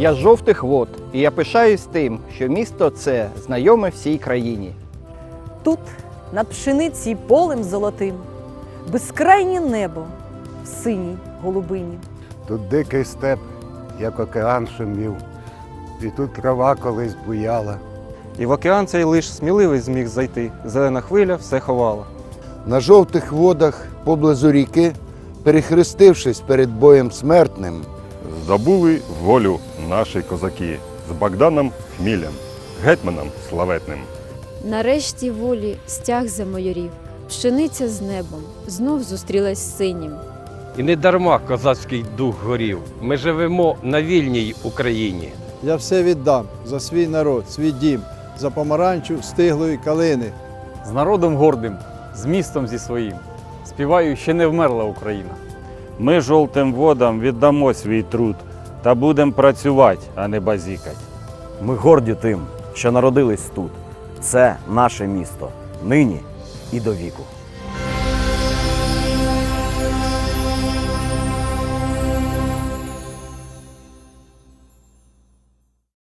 Я з жовтих вод, і я пишаюсь тим, що місто це знайоме всій країні. Тут, над пшениці полем золотим, безкрайнє небо в синій голубині. Тут дикий степ, як океан шумів, і тут трава колись буяла. І в океан цей лиш сміливий зміг зайти. Зелена хвиля все ховала. На жовтих водах поблизу ріки, перехрестившись перед боєм смертним, Здобули волю наші козаки з Богданом Хмілем, гетьманом славетним. Нарешті волі стяг замайорів, пшениця з небом знов зустрілась з синім. І не дарма козацький дух горів. Ми живемо на вільній Україні. Я все віддам за свій народ, свій дім, за помаранчу стиглої калини. з народом гордим, з містом зі своїм. Співаю, ще не вмерла Україна. Ми жовтим водам віддамо свій труд та будемо працювати, а не базікать. Ми горді тим, що народились тут. Це наше місто нині і до віку.